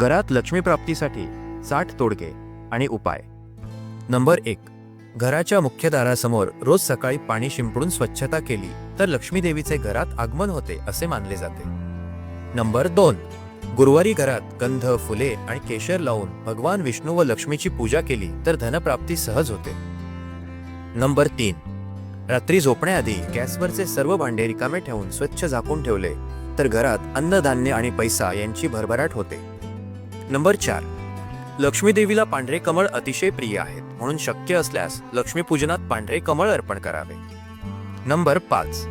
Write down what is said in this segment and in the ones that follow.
घरात लक्ष्मीप्राप्तीसाठी साठ तोडगे आणि उपाय. नंबर एक. घराच्या मुख्य दारासमोर रोज सकाळी पाणी शिंपडून स्वच्छता केली तर लक्ष्मीदेवीचे घरात आगमन होते असे मानले जाते. नंबर दोन. गुरुवारी घरात गंध फुले आणि केशर लावून भगवान विष्णू व लक्ष्मीची पूजा केली तर धनप्राप्ती सहज होते. नंबर तीन. रात्री झोपण्याआधी गॅसवरचे सर्व भांडे रिकामे ठेवून स्वच्छ झाकून ठेवले तर घरात अन्नधान्य आणि पैसा यांची भरभराट होते. नंबर चार. लक्ष्मी देवीला पांढरे कमळ अतिशय प्रिय आहेत. म्हणून शक्य असल्यास लक्ष्मीपूजनात पांढरे कमळ अर्पण करावे. नंबर पाच.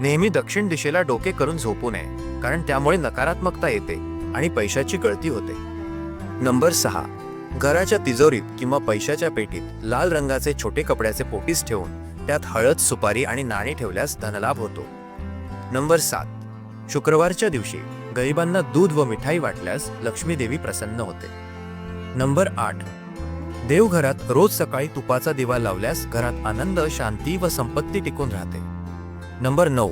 नेहमी दक्षिण दिशेला डोके करून झोपू नये कारण त्यामुळे नकारात्मकता येते आणि पैशाची गळती होते. नंबर सहा. घराच्या तिजोरीत किंवा पैशाच्या पेटीत लाल रंगाचे छोटे कपड्याचे पोटीस ठेवून त्यात हळद सुपारी आणि नाणी ठेवल्यास धनलाभ होतो. नंबर सात. शुक्रवारच्या दिवशी गरिबांना दूध व मिठाई वाटल्यास लक्ष्मीदेवी प्रसन्न होते. नंबर आठ. देवघरात रोज सकाळी तुपाचा दिवा लावल्यास घरात आनंद शांती व संपत्ती टिकून राहते. नंबर नऊ.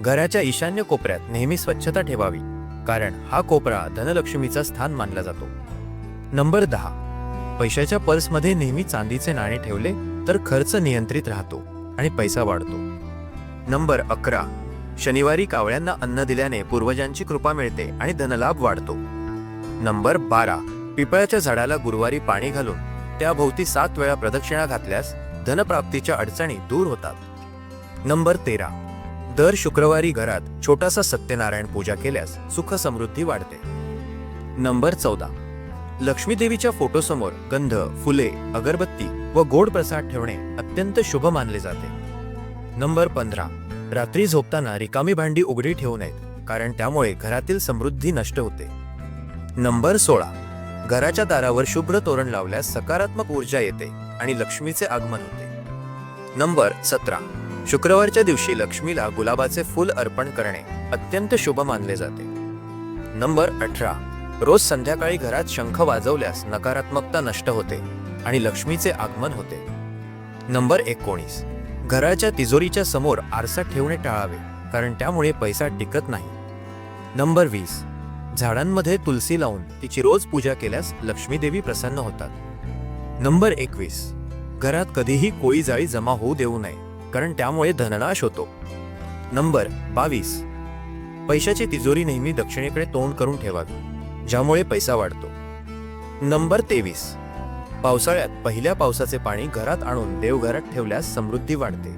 घराच्या ईशान्य कोपऱ्यात नेहमी स्वच्छता ठेवावी कारण हा कोपरा धनलक्ष्मीचा स्थान मानला जातो. नंबर दहा. पैशाच्या पर्समध्ये नेहमी चांदीचे नाणे ठेवले तर खर्च नियंत्रित राहतो आणि पैसा वाढतो. नंबर अकरा. शनिवारी कावळ्यांना अन्न दिल्याने पूर्वजांची कृपा मिळते आणि धनलाभ वाढतो. नंबर बारा. पिपळाच्या झाडाला गुरुवारी पाणी घालून त्याभोवती सात वेळा प्रदक्षिणा घातल्यास धनप्राप्तीच्या अडचणी दूर होतात. नंबर तेरा. दर शुक्रवारी घरात छोटासा सत्यनारायण पूजा केल्यास सुख समृद्धी वाढते. नंबर चौदा. लक्ष्मीदेवीच्या फोटोसमोर गंध फुले अगरबत्ती व गोड प्रसाद ठेवणे अत्यंत शुभ मानले जाते. नंबर पंधरा. रात्री झोपताना रिकामी भांडी उघडी ठेवू नयेत कारण त्यामुळे घरातील समृद्धी नष्ट होते. नंबर सोळा. घराच्या दारावर शुभ्र तोरण लावल्यास सकारात्मक ऊर्जा येते आणि लक्ष्मीचे आगमन होते. नंबर सतरा. शुक्रवारच्या दिवशी लक्ष्मीला गुलाबाचे फूल अर्पण करणे अत्यंत शुभ मानले जाते. नंबर अठरा. रोज संध्याकाळी घरात शंख वाजवल्यास नकारात्मकता नष्ट होते आणि लक्ष्मीचे आगमन होते. नंबर एकोणीस. घराच्या तिजोरीच्या समोर आरसा ठेवणे टाळावे कारण त्यामुळे पैसा टिकत नाही. नंबर वीस. झाडांमध्ये तुलसी लावून तिची रोज पूजा केल्यास लक्ष्मीदेवी प्रसन्न होतात. नंबर एकवीस. घरात कधीही कोळी जाळी जमा होऊ देऊ नये कारण त्यामुळे धननाश होतो. नंबर बावीस. पैशाची तिजोरी नेहमी दक्षिणेकडे तोंड करून ठेवावी ज्यामुळे पैसा वाढतो. नंबर तेवीस. पावसाळ्यात पहिल्या पावसाचे पाणी घरात आणून देवघरात ठेवल्यास समृद्धी वाढते.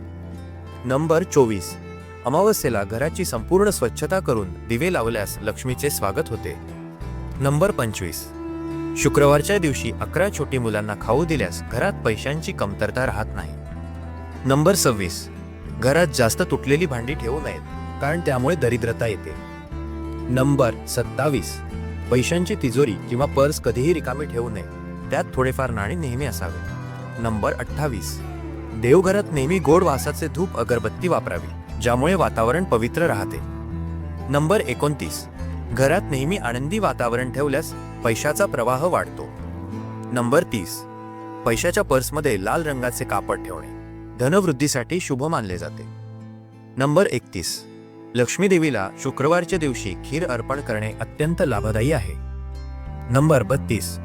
नंबर चोवीस. अमावस्येला घराची संपूर्ण स्वच्छता करून दिवे लावल्यास लक्ष्मीचे स्वागत होते. नंबर पंचवीस. शुक्रवारच्या दिवशी अकरा छोटी मुलांना खाऊ दिल्यास घरात पैशांची कमतरता राहत नाही. नंबर सव्वीस. घरात जास्त तुटलेली भांडी ठेवू नयेत कारण त्यामुळे दरिद्रता येते. नंबर सत्तावीस. पैशांची तिजोरी किंवा पर्स कधीही रिकामी ठेवू नये. त्यात थोडेफार नाणे नेहमी असावे. नंबर अठ्ठावीस. देवघरात नेहमी गोड वासाचे धूप अगरबत्ती वापरावी ज्यामुळे वातावरण पवित्र राहते. नंबर एकोणतीस. घरात नेहमी आनंदी वातावरण ठेवल्यास पैशाचा प्रवाह वाढतो. नंबर तीस. पैशाच्या पर्समध्ये लाल रंगाचे कापड ठेवणे धनवृद्धीसाठी शुभ मानले जाते. नंबर एकतीस. लक्ष्मीदेवीला शुक्रवारच्या दिवशी खीर अर्पण करणे अत्यंत लाभदायी आहे. नंबर बत्तीस.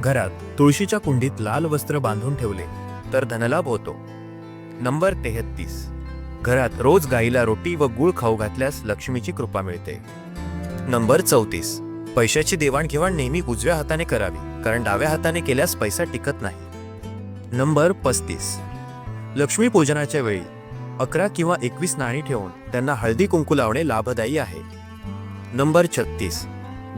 घरात तुळशीच्या कुंडीत लाल वस्त्र बांधून ठेवले तर धनलाभ होतो. नंबर तेहत्तीस. घरात रोज गाईला रोटी व गुळ खाऊ घातल्यास लक्ष्मीची कृपा मिळते. नंबर चौतीस. पैशाची देवाणघेवाण नेहमी उजव्या हाताने करावी कारण डाव्या हाताने केल्यास पैसा टिकत नाही. नंबर पस्तीस. लक्ष्मी पूजनाच्या वेळी अकरा किंवा एकवीस नाणी ठेवून त्यांना हळदी कुंकू लावणे लाभदायी आहे. नंबर छत्तीस.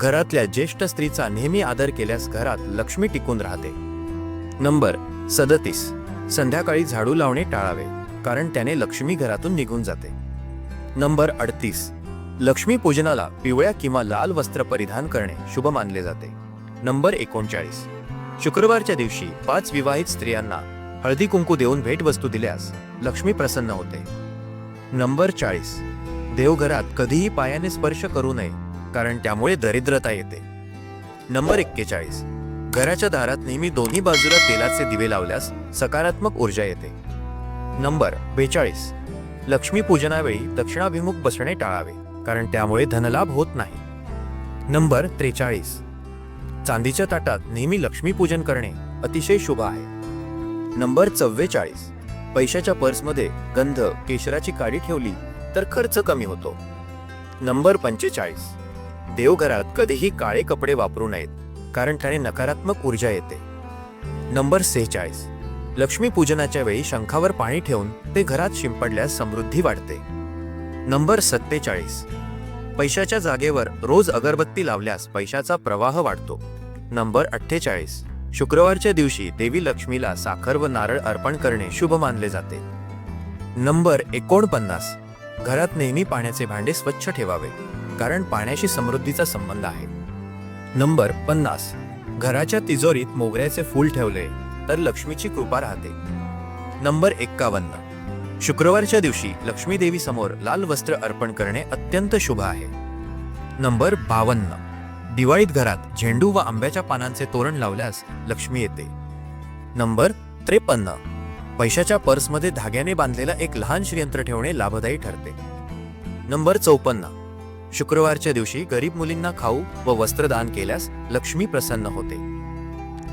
घरातल्या ज्येष्ठ स्त्रीचा नेहमी आदर केल्यास घरात लक्ष्मी टिकून राहते. नंबर सदतीस. संध्याकाळी झाडू लावणे टाळावे कारण त्याने लक्ष्मी घरातून निघून जाते. नंबर अडतीस. लक्ष्मी पूजनाला पिवळ्या किंवा लाल वस्त्र परिधान करणे शुभ मानले जाते. नंबर एकोणचाळीस. शुक्रवारच्या दिवशी पाच विवाहित स्त्रियांना हळदी कुंकू देऊन भेटवस्तू दिल्यास लक्ष्मी प्रसन्न होते. नंबर चाळीस. देवघरात कधीही पायाने स्पर्श करू नये कारण त्यामुळे दरिद्रता येते. नंबर एक्केचाळीस. घराच्या दारात नेहमी दोन्ही बाजूला तेलाचे दिवे लावल्यास सकारात्मक ऊर्जा येते. नंबर बेचाळीस. लक्ष्मीपूजनावेळी दक्षिणाभिमुख बसणे टाळावे कारण त्यामुळे धनलाभ होत नाही. नंबर त्रेचाळीस. चांदीच्या ताटात नेहमी लक्ष्मीपूजन करणे अतिशय शुभ आहे. नंबर चव्वेचाळीस. पैशाच्या पर्समध्ये गंध केशराची काडी ठेवली तर खर्च कमी होतो. नंबर पंचेचाळीस. देवघरात कधीही काळे कपडे वापरू नयेत कारण त्याने नकारात्मक ऊर्जा येते. नंबर सेहेचाळीस. लक्ष्मी पूजनाच्या वेळी शंखावर पाणी ठेवून ते घरात शिंपडल्यास समृद्धी वाढते. नंबर सत्तेचाळीस. पैशाच्या जागेवर रोज अगरबत्ती लावल्यास पैशाचा प्रवाह वाढतो. नंबर अठ्ठेचाळीस. शुक्रवारच्या दिवशी देवी लक्ष्मीला साखर व नारळ अर्पण करणे शुभ मानले जाते. नंबर एकोणपन्नास. घरात नेहमी पाण्याचे भांडे स्वच्छ ठेवावे. कारण पाण्याशी समृद्धीचा संबंध आहे. नंबर पन्नास. घराच्या तिजोरीत मोगऱ्याचे फूल ठेवले तर लक्ष्मीची कृपा राहते. नंबर एक्कावन्न. शुक्रवारच्या दिवशी लक्ष्मी देवी समोर लाल वस्त्र अर्पण करणे अत्यंत शुभ आहे. नंबर बावन्न. दिवाळीत घरात झेंडू व आंब्याच्या पानांचे तोरण लावल्यास लक्ष्मी येते. नंबर त्रेपन्न. पैशाच्या पर्समध्ये धाग्याने बांधलेला एक लहान श्रीयंत्र ठेवणे लाभदायी ठरते. नंबर चौपन्न. शुक्रवारच्या दिवशी गरीब मुलींना खाऊ व वस्त्रदान केल्यास लक्ष्मी प्रसन्न होते.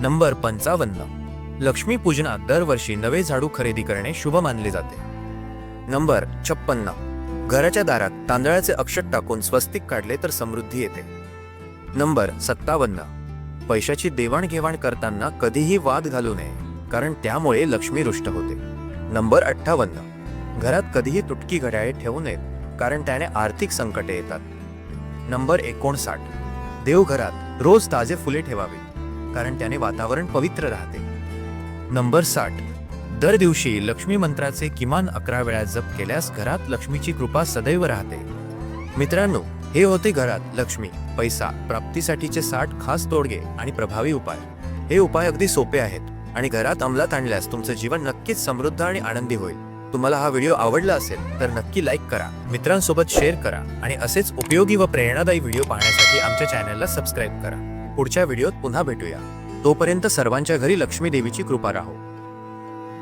नंबर पंचावन्न. लक्ष्मी पूजनात दरवर्षी नवे झाडू खरेदी करणे शुभ मानले जाते. नंबर छप्पन्न. घराच्या दारात तांदळाचे अक्षत टाकून स्वस्तिक काढले तर समृद्धी येते. नंबर सत्तावन्न. पैशाची देवाणघेवाण करताना कधीही वाद घालू नये कारण त्यामुळे लक्ष्मी रुष्ट होते. नंबर अठ्ठावन्न. घरात कधीही तुटकी घड्याळे ठेवू नयेत कारण त्याने आर्थिक संकटे येतात. नंबर एकोणसाठ. देवघरात रोज ताजे फुले ठेवावे कारण त्याने वातावरण पवित्र राहते. नंबर साठ. दर दिवशी लक्ष्मी मंत्राचे किमान अकरा वेळा जप केल्यास घरात लक्ष्मीची कृपा सदैव राहते. मित्रांनो हे होते घरात लक्ष्मी. पैसा प्राप्तीसाठीचे साठ खास तोडगे आणि प्रभावी उपाय. हे उपाय अगदी सोपे आहेत आणि घरात अंमलात आणल्यास तुमचं जीवन नक्कीच समृद्ध आणि आनंदी होईल. तुम्हाला हा व्हिडिओ आवडला असेल तर नक्की लाईक करा मित्रांसोबत शेअर करा आणि असेच उपयोगी व प्रेरणादायी व्हिडिओ पाहण्यासाठी आमच्या चॅनलला सबस्क्राईब करा. पुढच्या व्हिडिओत पुन्हा भेटूया. तोपर्यंत सर्वांच्या घरी लक्ष्मी देवीची कृपा राहो.